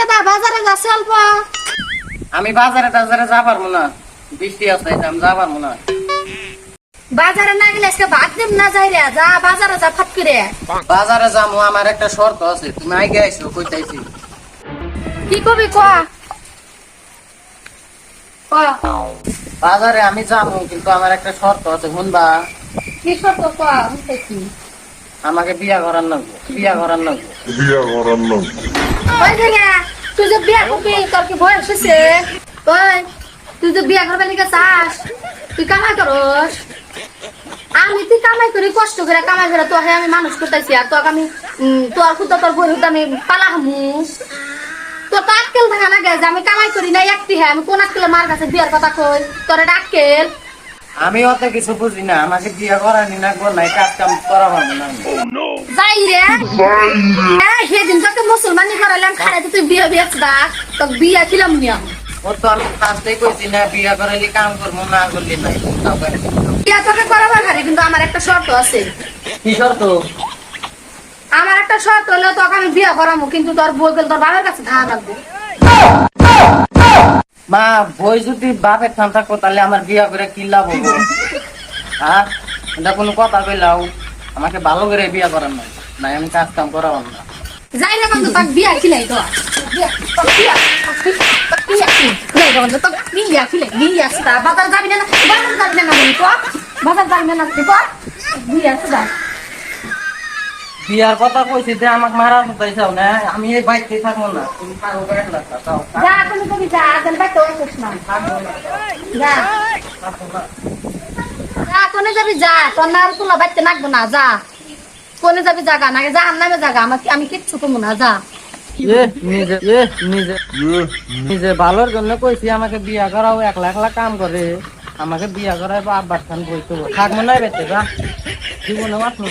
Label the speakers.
Speaker 1: গেদা বাজারে যাচ্ছে অল্প
Speaker 2: আমি বাজারে টাজারে যা পারব না বৃষ্টি আছে আমি যা পারব না
Speaker 1: বাজারে না গেলে আজকে ভাত দিম না যাই রে যা বাজারে যা ফট করে।
Speaker 2: বাজারে যাব আমার একটা শর্ত আছে তুমি আগে আইসো কইতাইছি।
Speaker 1: কি কবি ক? ক।
Speaker 2: বাজারে আমি যাব কিন্তু আমার একটা শর্ত আছে শুনবা?
Speaker 1: কি শর্ত ক? বুঝতেছি
Speaker 2: আমাকে বিয়া করার লাগবো বিয়া করার লাগবো
Speaker 3: বিয়া করার লোক।
Speaker 1: ওই দেখে তুই যে বিয়া করবি তোর কি বয়স হয়েছে? ওই তুই যে বিয়া করবে লিখে চাস তুই কামাই করস। আমি তুই কামাই করি কষ্ট করে কামাই করে তোকে আমি মানুষ করতেছি আর তোকে আমি উম, তোর খুদ তোর বই আমি পালা হামু তোর তো আক্কেল থাকা না গে যে আমি কামাই করি না একটি হ্যাঁ আমি কোন আক্কেলে মার কাছে বিয়ার কথা কই? তোর এটা আক্কেল
Speaker 2: আমি অত কিছু বুঝি না আমাকে বিয়া করানি না গো নাই কাজ কাম করা পারব না।
Speaker 1: যাই রে সেদিন তোকে মুসলমানি করালাম খারাই তুই বিয়ে বিয়ে ডাক তোকে বিয়া খিলাম নিয়া
Speaker 2: ও তো আমি ফার্স্টেই কইছি না বিয়া করাইলে কাম করব না করলে করে।
Speaker 1: বিয়া তোকে করাবার ঘরে কিন্তু আমার একটা শর্ত আছে।
Speaker 2: কি শর্ত?
Speaker 1: আমার একটা শর্ত হলো তোকে আমি বিয়ে করাবো কিন্তু তোর বই গেলে তোর বাবার কাছে ধার রাখব
Speaker 2: মা বই যদি বাপের থান থাকব তাহলে আমার বিয়া করে কি লাভ হব? হ্যাঁ এটা কোনো কথা কইলাও আমাকে ভালো করে বিয়া করার নাই। নাই আমি কাজ কাম করাবো না।
Speaker 1: যাই না বন্ধু তোকে বিয়া খিলাই তো না বাজার যাবি না বাজার যাবি না বাজার যাবি না বিয়া আসতা
Speaker 2: বিয়ার কথা কইছি যে আমাকে মারার কথা না? আমি এই বাইকে থাকব না। তুমি পাগল করে লাগতা তাও।
Speaker 1: যা তুমি তুমি যা যা, কোনে যাবি? যা, তোর না আর তুলা বাইতে নাকবো কোনে যাবি? জাগা না যা নামে জাগা, আমাকে আমি কিচ্ছু কমু না, যা।
Speaker 2: নিজে ভালোর জন্য কইছি আমাকে বিয়া করাও, একলা একলা কাম করে। আমাকে বিয়া করাই বা আব্বার খান বইতে। থাকব না বেঁচে যা। জীবনে মাত্র